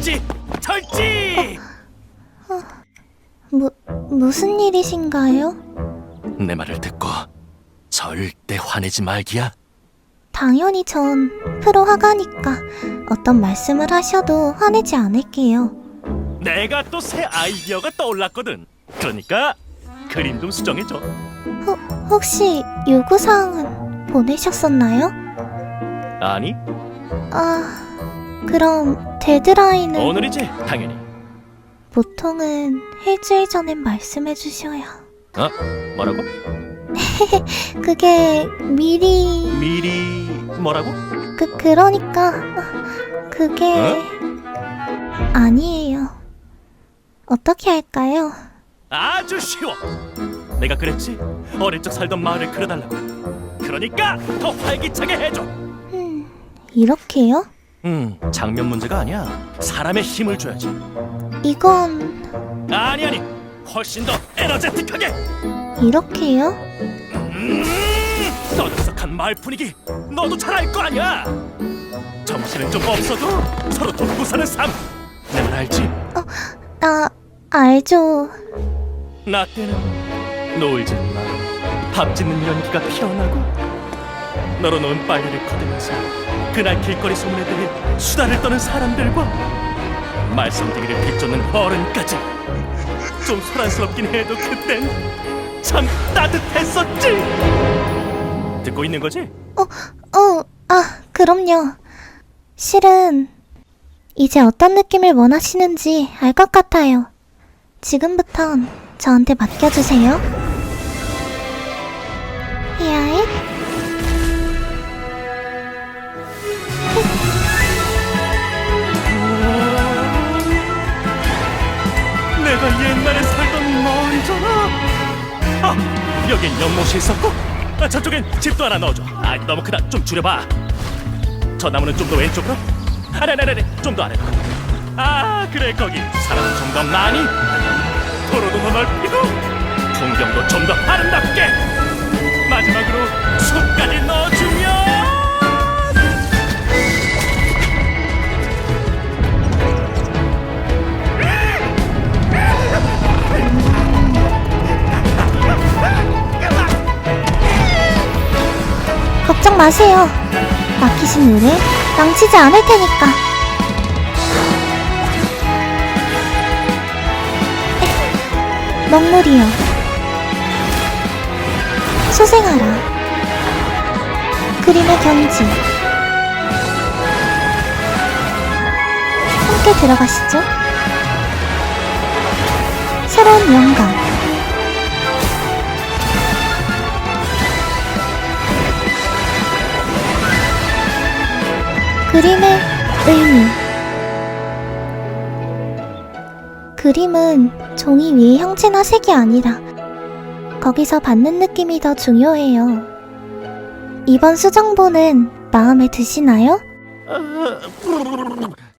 철지 철지 무, 무슨 일이신가요? 내 말을 듣고 절대 화내지 말기야 당연히 전 프로 화가니까 어떤 말씀을 하셔도 화내지 않을게요. 내가 또 새 아이디어가 떠올랐거든 그러니까 그림 좀 수정해줘 혹, 혹시 요구사항은 보내셨었나요? 아니 아, 그럼 데드라인은 오늘이지 당연히 보통은 일주일 전에 말씀해 주셔야. 어? 뭐라고? 그게 미리 미리 뭐라고? 그 그러니까 그게 아니에요. 어떻게 할까요? 아주 쉬워 내가 그랬지 어릴 적 살던 마을을 그려달라고 그러니까 더 활기차게 해줘 음, 이렇게요? 음. 장면 문제가 아니야. 사람의 힘을 줘야지. 이건 아니 아니. 훨씬 더 에너제틱하게. 이렇게요? 음, 떠들썩한 마을 분위기. 너도 잘 알 거 아니야. 정신은 좀 없어도 서로 돕고 사는 삶 내 말 알지? 아, 알죠. 나 때는 놀지 마 밥 짓는 연기가 피어나고 너로 놓은 빨래를 거두면서 그날 길거리 소문에 대해 수다를 떠는 사람들과 말썽쟁이를 비쫓는 어른까지 좀 소란스럽긴 해도 그땐 참 따뜻했었지 듣고 있는 거지? 어, 아, 그럼요. 실은 이제 어떤 느낌을 원하시는지 알 것 같아요. 지금부턴 저한테 맡겨주세요. 야잇. 내가 옛날에 살던 마을이잖아. 아, 여긴 연못이 있었고, 아, 저쪽엔 집도 하나 넣어줘. 아, 너무 크다. 좀 줄여봐. 저 나무는 좀 더 왼쪽으로. 아래, 아래, 아래, 좀 더 아래로. 아, 그래 거기 사람 좀 더 많이. 도로도 더 넓히고, 풍경도 좀 더 아름답게. 걱정 마세요. 맡기신 일을 망치지 않을 테니까. 에, 먹물이요. 소생하라. 그림의 경지. 함께 들어가시죠. 새로운 영감. 그림의 의미 그림은 종이 위의 형체나 색이 아니라 거기서 받는 느낌이 더 중요해요. 이번 수정본은 마음에 드시나요? 아,